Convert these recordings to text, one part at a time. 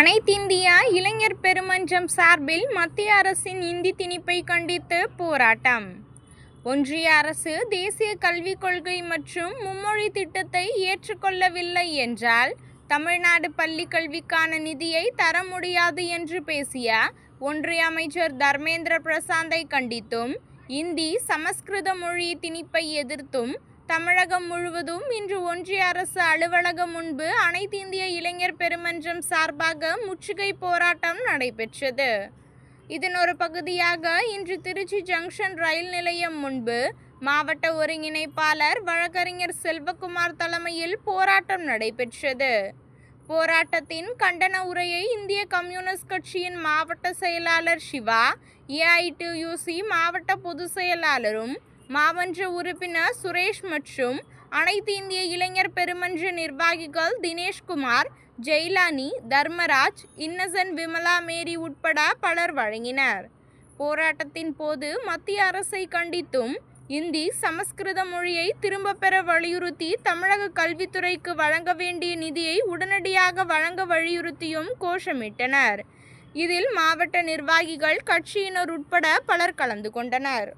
அனைத்திந்திய இளைஞர் பெருமன்றம் சார்பில் மத்திய அரசின் இந்தி திணிப்பை கண்டித்து போராட்டம். ஒன்றிய அரசு தேசிய கல்விக் கொள்கை மற்றும் மும்மொழி திட்டத்தை ஏற்றுக்கொள்ளவில்லை என்றால் தமிழ்நாடு பள்ளிக் கல்விக்கான நிதியை தர முடியாது என்று பேசிய ஒன்றிய அமைச்சர் தர்மேந்திர பிரசாந்தை கண்டித்தும் இந்தி சமஸ்கிருத மொழி திணிப்பை எதிர்த்தும் தமிழகம் முழுவதும் இன்று ஒன்றிய அரசு அலுவலகம் முன்பு அனைத்து இந்திய இளைஞர் பெருமன்றம் சார்பாக முற்றுகை போராட்டம் நடைபெற்றது. இதன் ஒரு பகுதியாக இன்று திருச்சி ஜங்ஷன் ரயில் நிலையம் முன்பு மாவட்ட ஒருங்கிணைப்பாளர் வழக்கறிஞர் செல்வகுமார் தலைமையில் போராட்டம் நடைபெற்றது. போராட்டத்தின் கண்டன உரையை இந்திய கம்யூனிஸ்ட் கட்சியின் மாவட்ட செயலாளர் சிவா ஏஐடியூசி மாவட்ட பொதுச் செயலாளரும் மாமன்ற உறுப்பினர் சுரேஷ் மற்றும் அனைத்து இந்திய இளைஞர் பெருமன்ற நிர்வாகிகள் தினேஷ்குமார் ஜெய்லானி தர்மராஜ் இன்னசென்ட் விமலா மேரி உட்பட பலர் வழங்கினர். போராட்டத்தின் போது மத்திய அரசை கண்டித்தும் இந்தி சமஸ்கிருத மொழியை திரும்பப் பெற வலியுறுத்தி தமிழக கல்வித்துறைக்கு வழங்க வேண்டிய நிதியை உடனடியாக வழங்க வலியுறுத்தியும் கோஷமிட்டனர். இதில் மாவட்ட நிர்வாகிகள் கட்சியினர் உட்பட பலர் கலந்து கொண்டனர்.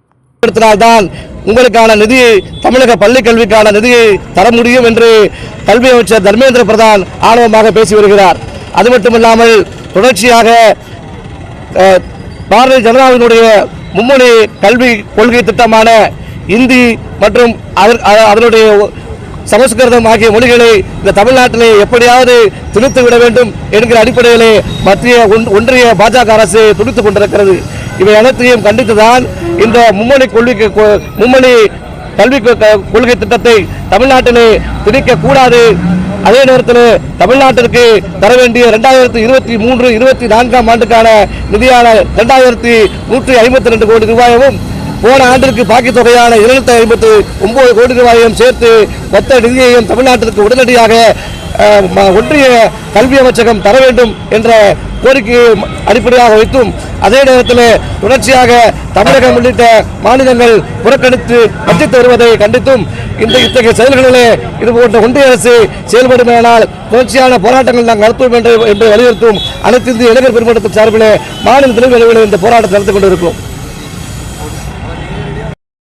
பயன்படுத்தினால்தான் உங்களுக்கான நிதியை தமிழக பள்ளி கல்விக்கான நிதியை தர முடியும் என்று கல்வி அமைச்சர் தர்மேந்திர பிரதான் ஆணவமாக பேசி வருகிறார். அது மட்டுமில்லாமல் தொடர்ச்சியாக பாரதிய ஜனதாவினுடைய மும்மொழி கல்வி கொள்கை திட்டமான இந்தி மற்றும் அதன்- அதனுடைய சமஸ்கிருதம் ஆகிய மொழிகளை இந்த தமிழ்நாட்டிலே எப்படியாவது துணித்து விட வேண்டும் என்கிற அடிப்படையிலே மத்திய ஒன்- ஒன்றிய பாஜக அரசு துடித்துக் கொண்டிருக்கிறது. இவை அனைத்தையும் கண்டித்துதான் இந்த மும்மொழி கொள்கை கொ- மும்மொழி கல்வி கொள்கை திட்டத்தை தமிழ்நாட்டிலே திணிக்க கூடாது அதே நேரத்தில் தமிழ்நாட்டிற்கு தர வேண்டிய ரெண்டாயிரத்தி இருபத்தி மூன்று இருபத்தி நான்காம் ஆண்டுக்கான நிதியான ரெண்டாயிரத்தி நூற்றி ஐம்பத்தி ரெண்டு கோடி ரூபாயும் போன ஆண்டிற்கு பாக்கி தொகையான இருநூத்தி ஐம்பத்தி ஒன்பது கோடி ரூபாயையும் சேர்த்து மொத்த நிதியையும் தமிழ்நாட்டிற்கு உடனடியாக ஒன்றிய கல்வி அமைச்சகம் தர வேண்டும் என்ற கோரிக்கையை அடிப்படையாக வைத்தும் அதே நேரத்தில் தொடர்ச்சியாக தமிழகம் உள்ளிட்ட மாநிலங்கள் புறக்கணித்து வஞ்சித்து வருவதை கண்டித்தும் இந்த இத்தகைய செயல்களிலே இது போன்ற ஒன்றிய அரசு செயல்படுமானால் தொடர்ச்சியான போராட்டங்கள் நாங்கள் நடத்துவோம் என்று என்று வலியுறுத்தும் அனைத்து இந்திய இளைஞர் பெருமன்றத்தின் சார்பிலே மாநில தலைவர்களை இந்த போராட்டத்தை நடத்தி கொண்டிருக்கிறோம்.